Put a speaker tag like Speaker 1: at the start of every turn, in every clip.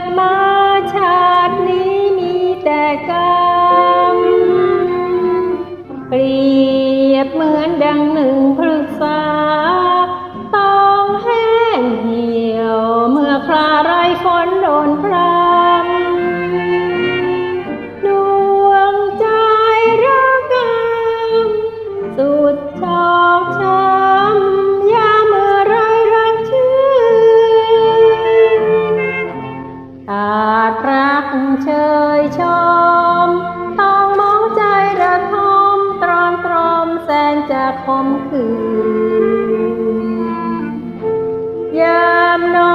Speaker 1: ดมาชาตินี้มีแต่กรรมเปรียบเหมือนดังหนึ่ง ดรักเชยชม ต้องมองใจระทมตรอมตรอมแสนจะคมคืนยามนอน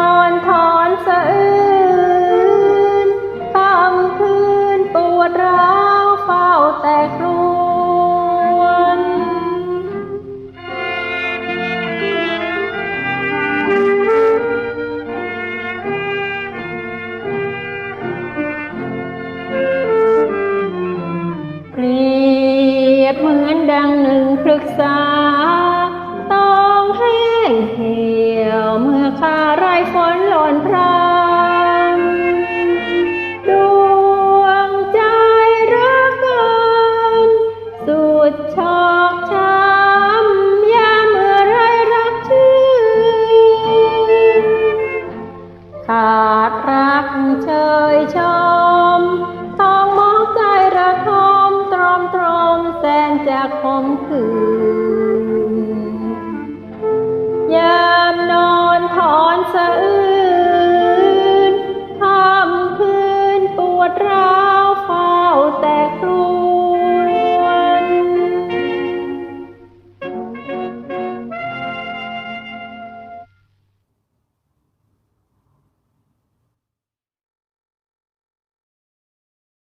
Speaker 1: ขาดรักเชยชม ต้องมองใจระทมตรอมตรอมแสนจะคมคืน ยามนอนถอนเสะอื้น